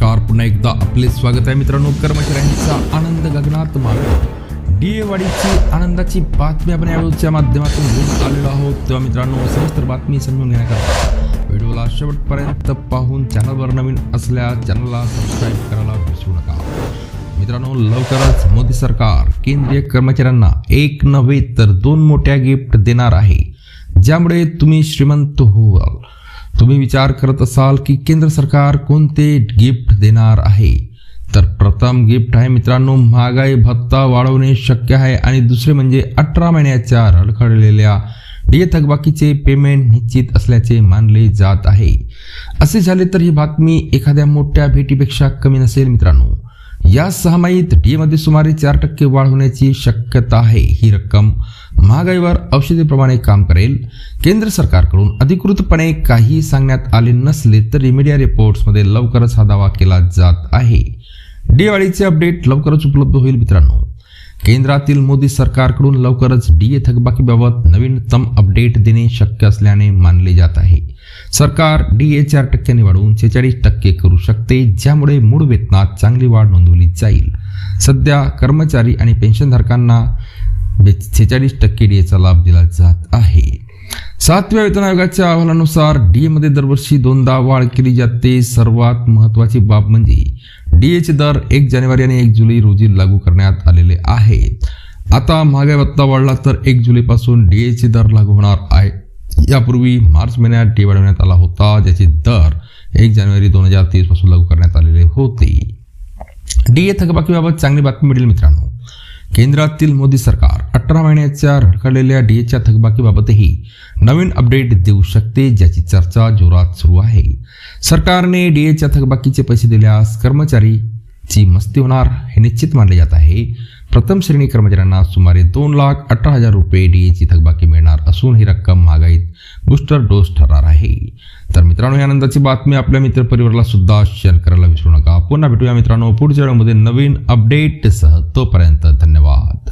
पुन्हा एकदा आपले स्वागत आहे मित्रांनो. कर्मचाऱ्यांचा आनंद गगनात मावे डी ए आनंदाची बातमी आपण यावेळच्या माध्यमातून घेऊन आलेलो आहोत. तेव्हा मित्रांनो सविस्तर बातमी समजून घेण्याकरता व्हिडिओला शेवटपर्यंत पाहून चॅनलवर नवीन असल्या चॅनलला सबस्क्राईब करायला विसरू नका. मित्रांनो लवकरच मोदी सरकार केंद्रीय कर्मचाऱ्यांना एक नव्हे तर दोन मोठ्या गिफ्ट देणार आहे. ज्यामुळे तुम्ही श्रीमंत होवाल. तुम्ही विचार करत असाल की केंद्र सरकार कोणते गिफ्ट देणार आहे? तर प्रथम गिफ्ट आहे मित्रांनो महागाई भत्ता वाढवणे शक्य आहे आणि दुसरे म्हणजे अठरा महिन्याच्या रडखडलेल्या डी थकबाकीचे पेमेंट निश्चित असल्याचे मानले जात आहे. असे झाले तर ही बातमी एखाद्या मोठ्या भेटीपेक्षा कमी नसेल मित्रांनो. या सहामाहीत डी मध्ये सुमारे चार टक्के वाढ होण्याची शक्यता आहे. ही रक्कम महागाईवर औषधीप्रमाणे काम करेल. केंद्र सरकारकडून अधिकृतपणे काही सांगण्यात आले नसले तरी मीडिया रिपोर्ट्समध्ये लवकरच हा दावा केला जात आहे. दिवाळीचे अपडेट लवकरच उपलब्ध होईल मित्रांनो. केंद्रातील मोदी सरकारकडून लवकरच डी ए थकबाकीबाबत नवीनतम अपडेट देणे शक्य असल्याने मानले जात आहे. सरकार डी ए चार टक्क्यांनी वाढवून शेहेचाळीस टक्के करू शकते ज्यामुळे मूळ वेतनात चांगली वाढ नोंदवली जाईल. सध्या कर्मचारी आणि पेन्शनधारकांना सेहेचाळीस टक्के डी एचा लाभ दिला जात आहे. सातव्या वेतन आयोगाच्या अहवालानुसार डी मध्ये दरवर्षी दोनदा वाढ केली जाते. सर्वात महत्त्वाची बाब म्हणजे डीएचे दर एक जानेवारी आणि एक जुलै रोजी लागू करण्यात आलेले आहेत आता महागाई भत्ता वाढला तर एक जुलैपासून डीएचे दर लागू होणार आहे. यापूर्वी मार्च महिन्यात डी वाढवण्यात आला होता ज्याचे दर एक जानेवारी दोन हजार तेवीसपासून लागू करण्यात आलेले होते. डी ए थकबाकीबाबत चांगली बातमी मिळेल मित्रांनो. केंद्रातील मोदी सरकार अठरा महिन्याच्या रखडलेल्या डीएच्या थकबाकीबाबतही नवीन अपडेट देऊ शकते ज्याची चर्चा जोरात सुरू आहे. सरकारने डीएच्या थकबाकीचे पैसे दिल्यास कर्मचारीची मस्ती होणार हे निश्चित मानले जात आहे. प्रथम श्रेणी कर्मचाऱ्यांना सुमारे दोन लाख अठरा हजार रुपये डीएची थकबाकी मिळणार असून ही रक्कम महागाईत बूस्टर डोस ठरणार आहे. तर मित्रांनो या आनंदाची बातमी आपल्या मित्रपरिवाराला सुद्धा शेअर करायला विसरू नका. पुन्हा भेटूया मित्रांनो पुढच्या वेळेमध्ये नवीन अपडेटसह तोपर्यंत धन्यवाद.